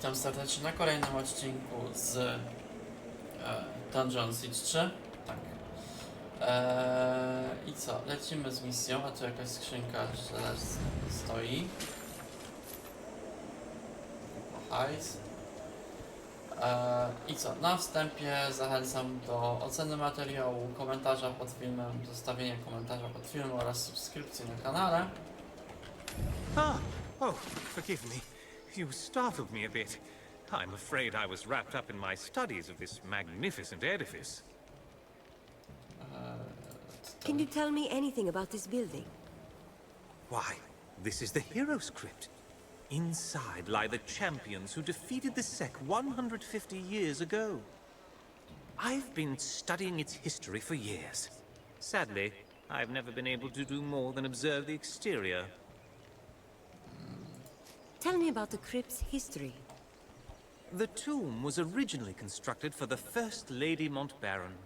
Witam serdecznie na kolejnym odcinku z e, Dungeon Siege 3. Tak. E, I co? Lecimy z misją, a tu jakaś skrzynka stoi. Hajs. E, I co? Na wstępie zachęcam do oceny materiału, komentarza pod filmem, zostawienia komentarza pod filmem oraz subskrypcji na kanale. Ah, oh, forgive me. You startled me a bit. I'm afraid I was wrapped up in my studies of this magnificent edifice. Uh, can you tell me anything about this building? Why, this is the Hero's Crypt. Inside lie the champions who defeated the Sec 150 years ago. I've been studying its history for years. Sadly, I've never been able to do more than observe the exterior. Tell me about the crypt's history. The tomb was originally constructed for the First Lady Montbaron,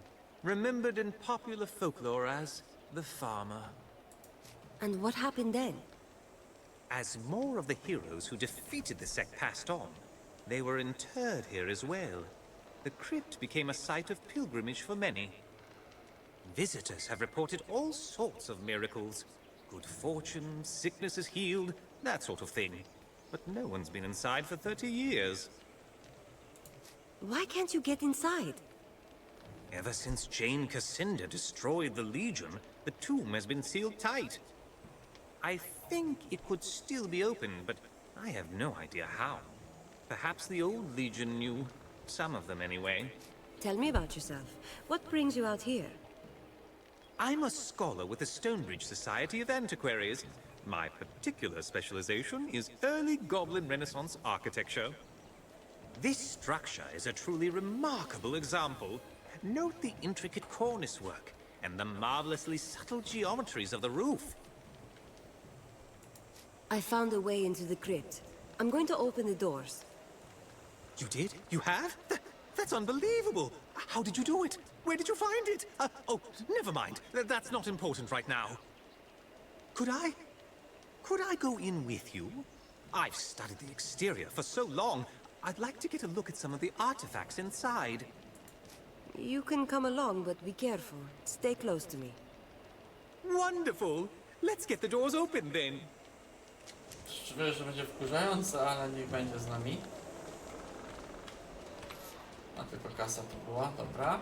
remembered in popular folklore as the Farmer. And what happened then? As more of the heroes who defeated the sect passed on, they were interred here as well. The crypt became a site of pilgrimage for many. Visitors have reported all sorts of miracles good fortune, sicknesses healed, that sort of thing. But no one's been inside for 30 years. Why can't you get inside? Ever since Jane Cassinda destroyed the Legion, the tomb has been sealed tight. I think it could still be open, but I have no idea how. Perhaps the old Legion knew. Some of them, anyway. Tell me about yourself. What brings you out here? I'm a scholar with the Stonebridge Society of Antiquaries. My particular specialization is early Goblin Renaissance architecture. This structure is a truly remarkable example. Note the intricate cornice work and the marvelously subtle geometries of the roof. I found a way into the crypt. I'm going to open the doors. You did? You have? Th- that's unbelievable! How did you do it? Where did you find it? Uh, oh, never mind. Th- that's not important right now. Could I? Could I go in with you? I've studied the exterior for so long. I'd like to get a look at some of the artifacts inside. You can come along, but be careful. Stay close to me. Wonderful! Let's get the doors open then. Czuję, że będzie wkurzające, ale niech będzie z nami. A tylko kasa to była, dobra.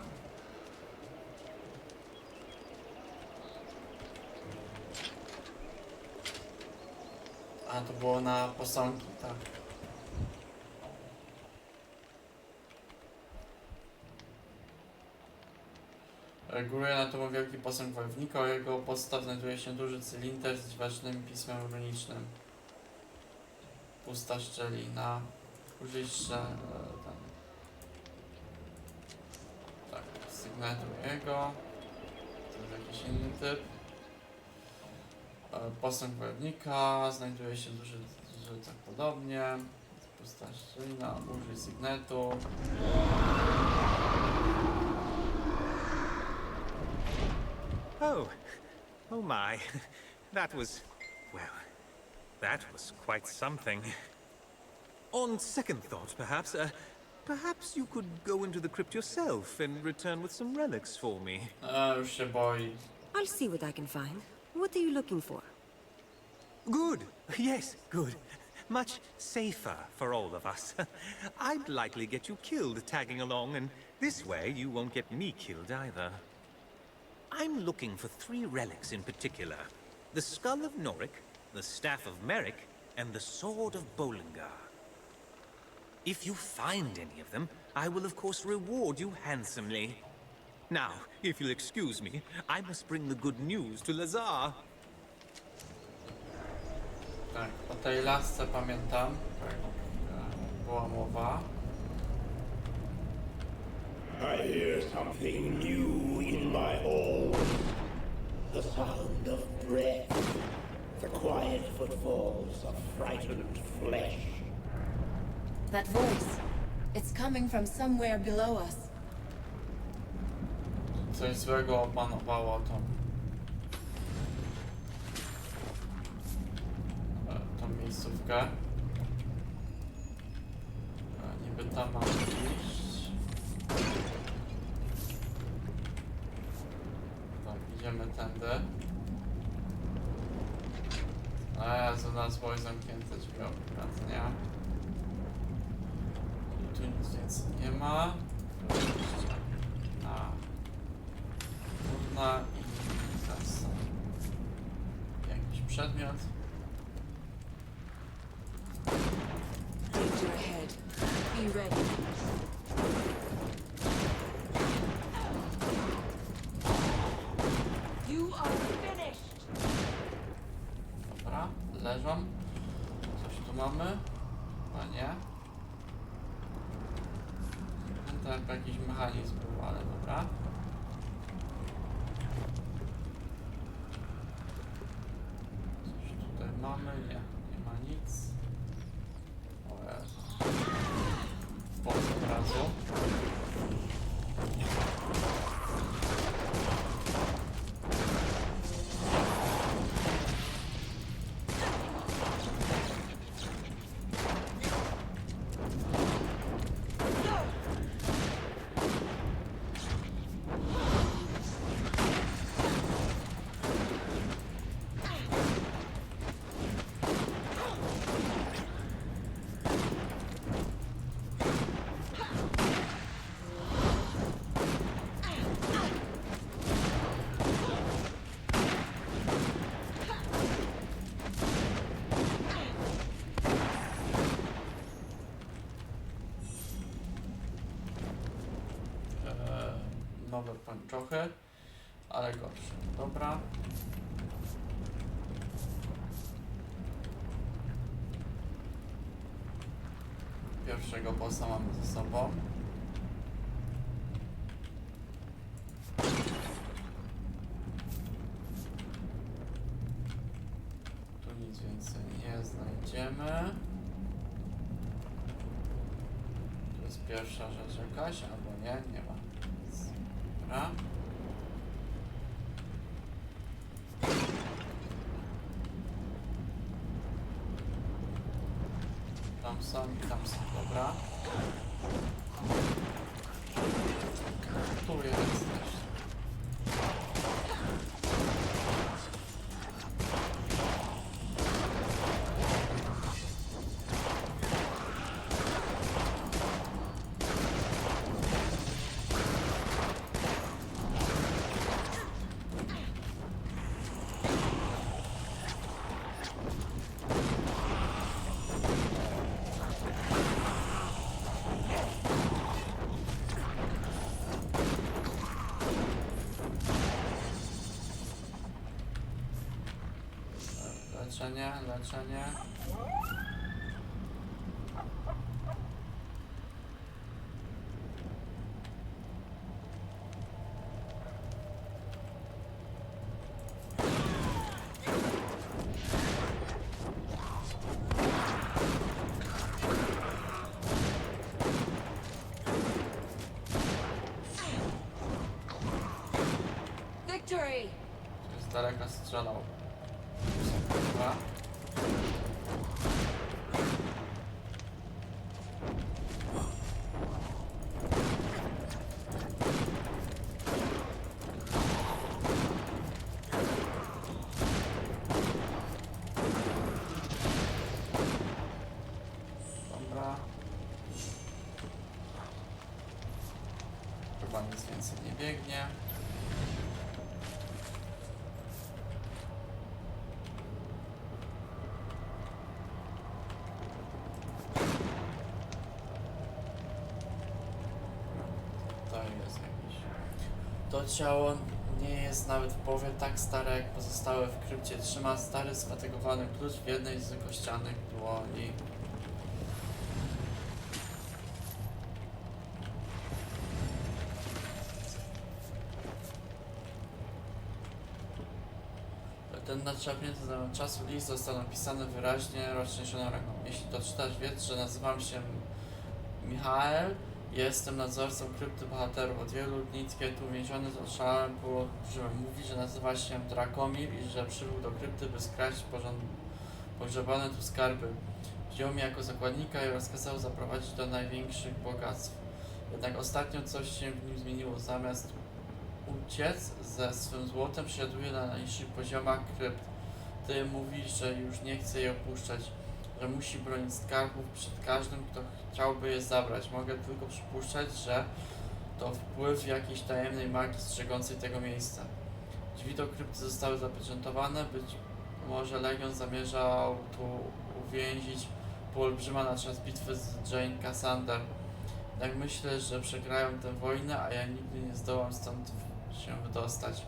A to było na posągi, tak. Góruje na tobą wielki posąg wojownika, o jego podstaw znajduje się duży cylinder z dziwacznym pismem runicznym pusta szczelina. E, tam. Tak, sygnetu jego. To jest jakiś inny typ. Posąg wojownika, znajduje się duży, duży tak podobnie. Pusta szczelina, użyj sygnetu. Oh, oh my. That was. well, that was quite something. On second thought, perhaps, uh, perhaps you could go into the crypt yourself and return with some relics for me. Już się. I'll see what I can find. What are you looking for? Good. Yes, good. Much safer for all of us. I'd likely get you killed tagging along, and this way you won't get me killed either. I'm looking for three relics in particular the Skull of Noric, the Staff of Merrick, and the Sword of Bollingar. If you find any of them, I will of course reward you handsomely. Now, if you'll excuse me, I must bring the good news to Lazar. Tak, o tej lasce pamiętam. Tak, była mowa. I hear something new in my hall. The sound of breath. The quiet footfalls of frightened flesh. That voice. It's coming from somewhere below us. Coś złego opanowało tą... e, tą miejscówkę. Jakby tam mam iść. Tak, idziemy tędy. A Jezu, nas były zamknięte drzwi nie? I tu nic więcej nie ma. Ready. You are pończochy, ale gorsze. Dobra. Pierwszego bossa mamy ze sobą. Tu nic więcej nie znajdziemy. To jest pierwsza rzecz jakaś, albo nie, nie ma. Nic. Dobra. Tam są i tam są, dobra. Tu jest też. Leczenie, leczenie. Victory! Z daleka strzelał. Dobra. Dobra. Chyba nic więcej nie biegnie. To jest jakiś. Ciało nie jest nawet w połowie tak stare jak pozostałe w krypcie. Trzyma stary sfatygowany klucz w jednej z kościanych dłoni. Ten nadszarpnięty na czasu list został napisany wyraźnie roztrzęsioną ręką. Jeśli to czytasz, wiedz, że nazywam się Michael, jestem nadzorcą krypty bohaterów. Od wielu dni tu uwięziony, oszalałem, żyłem. Mówi, że nazywa się Drakomir i że przybył do krypty, by skraść pogrzebane tu skarby. Wziął mnie jako zakładnika i rozkazał zaprowadzić do największych bogactw. Jednak ostatnio coś się w nim zmieniło. Zamiast uciec ze swym złotem, prześladuje na najniższych poziomach krypt. Ty mówi, że już nie chce jej opuszczać, że musi bronić skarbów przed każdym, kto chciałby je zabrać. Mogę tylko przypuszczać, że to wpływ jakiejś tajemnej magii strzegącej tego miejsca. Drzwi do krypty zostały zapieczętowane, być może Legion zamierzał tu uwięzić półolbrzyma na czas bitwy z Jane Cassander. Tak myślę, że przegrają tę wojnę, a ja nigdy nie zdołam stąd się wydostać.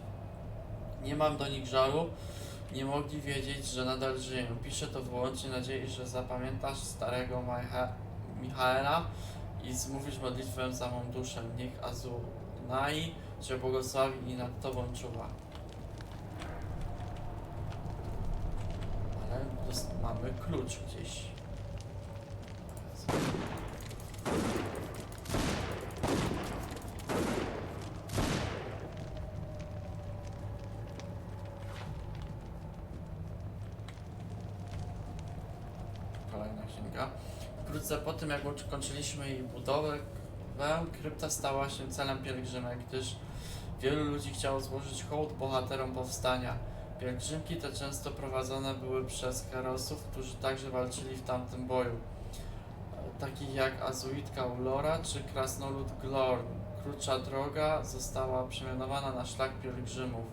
Nie mam do nich żalu, nie mogli wiedzieć, że nadal żyję. Piszę to wyłącznie nadziei, że zapamiętasz starego Micha Michaela i zmówisz modlitwę za mą duszę. Niech Azunai cię błogosławi i nad tobą czuwa. Ale mamy klucz gdzieś. Księga. Wkrótce po tym, jak ukończyliśmy jej budowę, krypta stała się celem pielgrzymek, gdyż wielu ludzi chciało złożyć hołd bohaterom powstania. Pielgrzymki te często prowadzone były przez herosów, którzy także walczyli w tamtym boju, takich jak Azuitka Ulora czy Krasnolud Glorn. Krótsza droga została przemianowana na szlak pielgrzymów,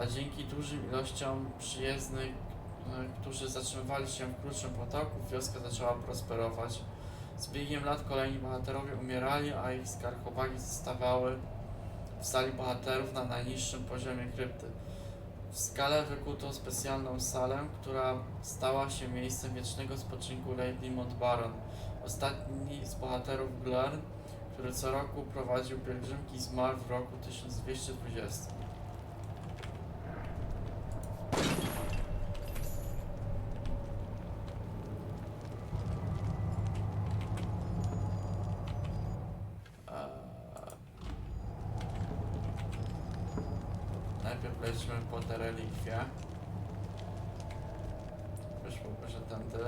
a dzięki dużym ilościom przyjezdnych, którzy zatrzymywali się w krótszym potoku, wioska zaczęła prosperować. Z biegiem lat kolejni bohaterowie umierali, a ich skarchowagi zostawały w sali bohaterów na najniższym poziomie krypty. W skale wykuto specjalną salę, która stała się miejscem wiecznego spoczynku Lady Montbaron. Ostatni z bohaterów Glarn, który co roku prowadził pielgrzymki, zmarł w roku 1220. Eee, Najpierw lećmy po te relikwie. Wyszłoby, że tędy.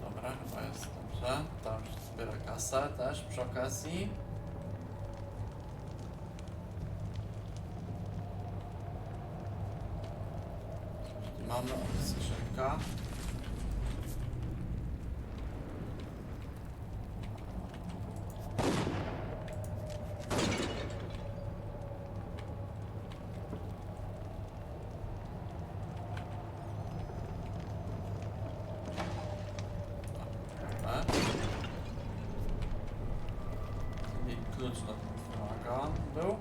Dobra, chyba jest dobrze. Tam się kasę też przy okazji. Mamy skrzynka. Dobra. Czyli klucz do wymaga był.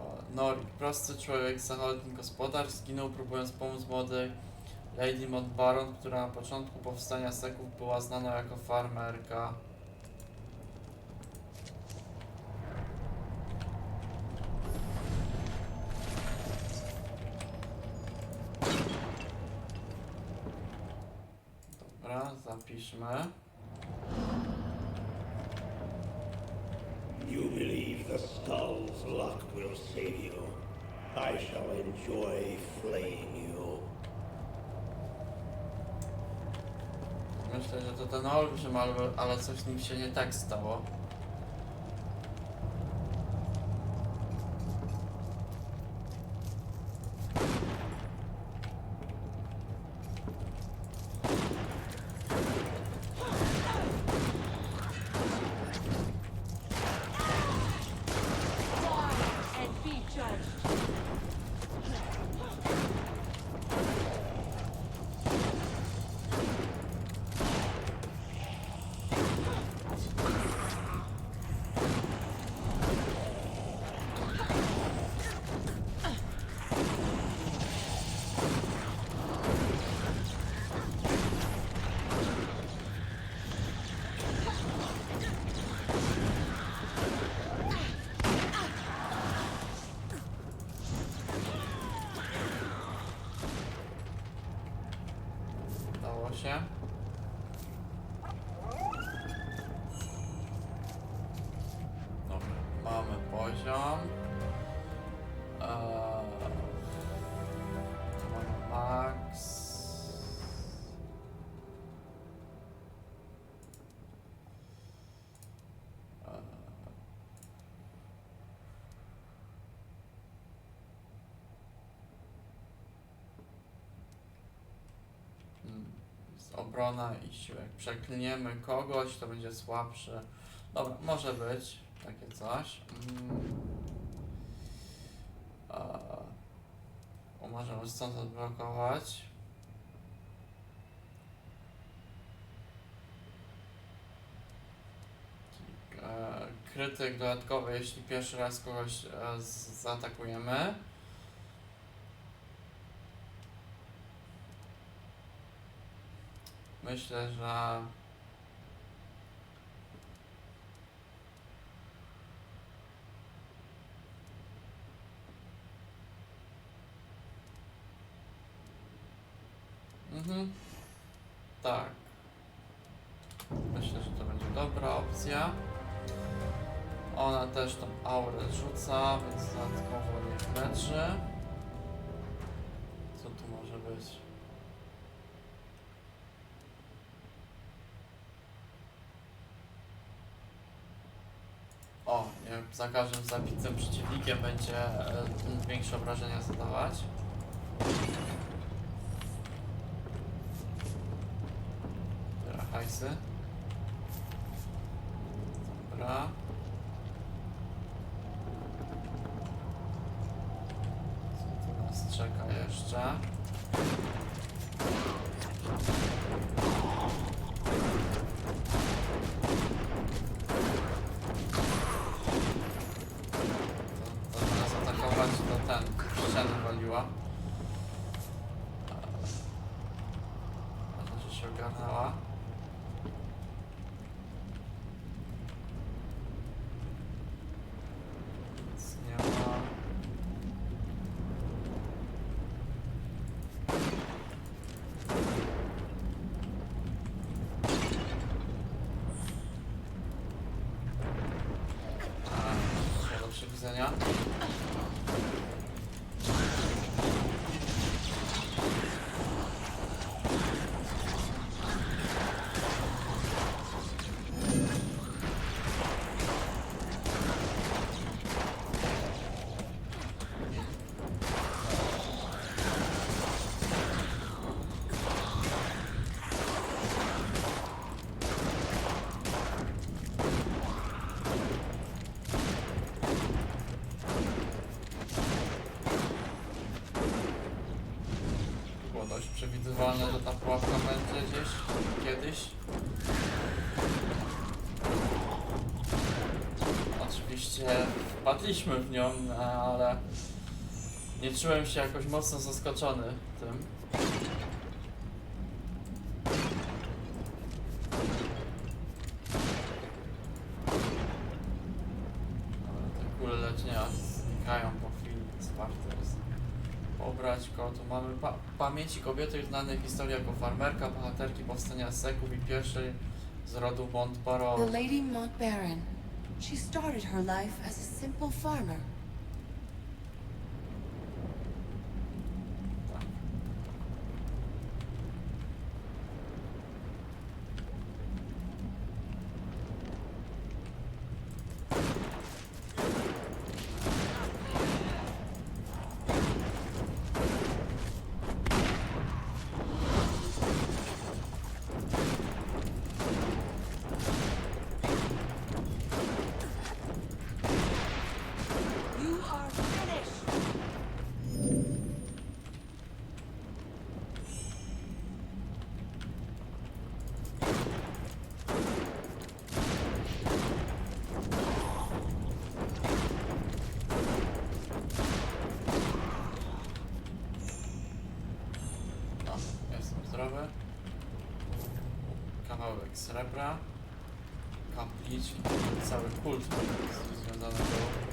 O, Prosty człowiek, zachodni gospodarz, zginął próbując pomóc młodej Lady Montbaron, która na początku powstania Seków była znana jako farmerka. Dobra, zapiszmy. You believe the skull's luck will save you. I shall enjoy flaying you. Myślę, że to ten olbrzym, ale, ale coś z nim się nie tak stało. Obrona i siła. Jak przeklniemy kogoś, to będzie słabszy. Dobra, może być takie coś. Mm. O, możemy stąd odblokować. Krytyk dodatkowy, jeśli pierwszy raz kogoś e, zaatakujemy. Myślę, że Mhm. Tak. Myślę, że to będzie dobra opcja. Ona też tą aurę rzuca, więc dodatkowo niech leczy. Co tu może być? O, nie, za każdym zabitym przeciwnikiem będzie e, większe obrażenia zadawać. Dobra, hajsy. Dobra. Co tu nas czeka jeszcze? To, to zamiast atakować, to ten w ścianę waliła. Ważne, że się ogarnęła. Nic nie ma. A, do przewidzenia. Było dość przewidywalne, że ta pułapka będzie gdzieś, kiedyś. Oczywiście wpadliśmy w nią, no, ale nie czułem się jakoś mocno zaskoczony tym. Mamy pa pamięci kobiety znanej w historii jako farmerka, bohaterki powstania Seków i pierwszej z rodu The Montbarol. Lady Montbaron. She started her life as a simple farmer. Srebra. Kapliczki, cały kult jest związany do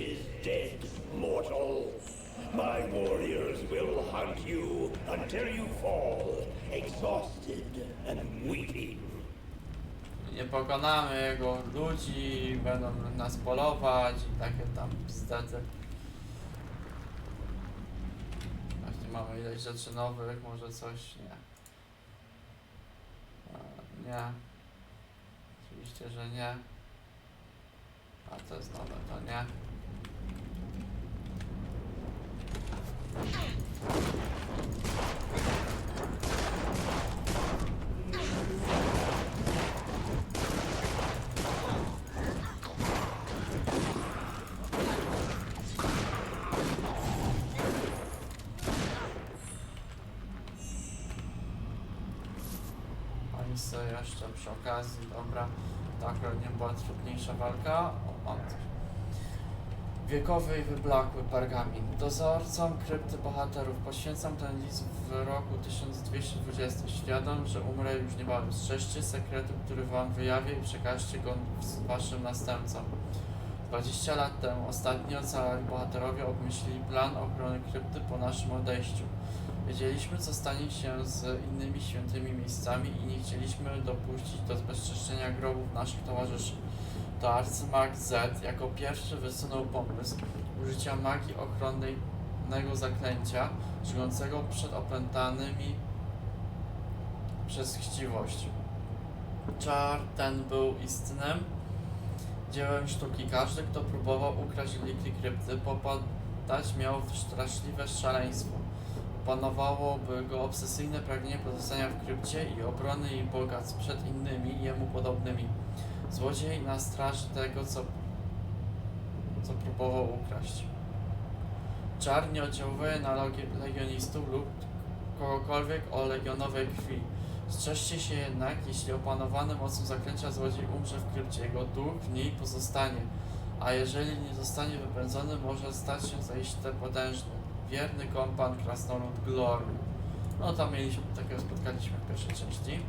is dead, mortal. My warriors will hunt you until you fall, exhausted and weeping. Nie pokonamy jego ludzi, będą nas polować i takie tam bzdety. Właśnie mamy ileś rzeczy nowych, może coś, nie. Nie. Oczywiście, że nie. A to jest nowe, to nie. Oni sobie jeszcze przy okazji, dobra, akurat nie była trudniejsza walka. O, coś. Wiekowy i wyblakły pergamin. Dozorcom krypty bohaterów poświęcam ten list w roku 1220. Świadom, że umrę już niebawem. Strzeżcie sekretu, który wam wyjawię i przekażcie go waszym następcom. 20 lat temu ostatni ocalali bohaterowie obmyślili plan ochrony krypty po naszym odejściu. Wiedzieliśmy, co stanie się z innymi świętymi miejscami i nie chcieliśmy dopuścić do zbezczeszczenia grobów naszych towarzyszy. To arcymag Z jako pierwszy wysunął pomysł użycia magii ochronnego zaklęcia, żyjącego przed opętanymi przez chciwość. Czar ten był istnym dziełem sztuki. Każdy, kto próbował ukraść relikty krypty, popadać miał w straszliwe szaleństwo. Panowałoby go obsesyjne pragnienie pozostania w krypcie i obrony jej bogactw przed innymi jemu podobnymi. Złodziej na straży tego, co, co próbował ukraść. Czar nie oddziałuje na legionistów lub kogokolwiek o legionowej krwi. Strzeżcie się jednak, jeśli opanowany mocą zaklęcia złodziej umrze w krypcie, jego duch w niej pozostanie, a jeżeli nie zostanie wypędzony, może stać się zaiste potężny. Wierny kompan krasnolud Glorn. No tam mieliśmy, takiego spotkaliśmy w pierwszej części.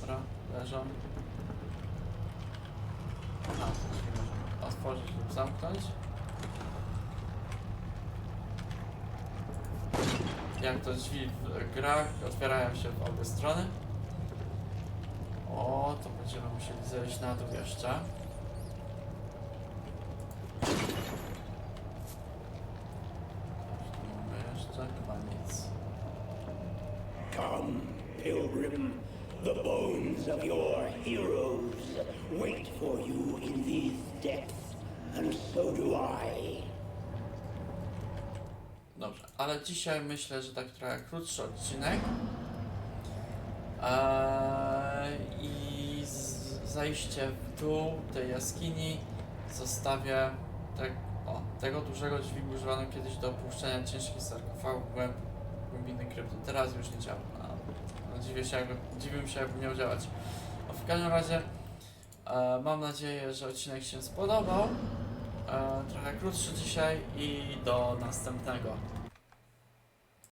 Dobra, leżą. A, coś nie możemy otworzyć lub zamknąć. Jak to drzwi w grach się w obie strony. O, to będziemy musieli zejść na dół jeszcze. Jeszcze? Chyba nic. Come, pilgrim. The bones of your heroes wait for you in these depths, and so do I. Dobrze, ale dzisiaj myślę, że tak trochę krótszy odcinek. Eee, I z, zajście w dół tej jaskini zostawię te, o, tego dużego dźwigu używano kiedyś do opuszczenia ciężkich sarkofagów głęb, głębiny krypty. Teraz już nie działa. No, dziwię się, jakby, dziwię się, jakby miał działać. No, w każdym razie e, mam nadzieję, że odcinek się spodobał. E, trochę krótszy dzisiaj i do następnego.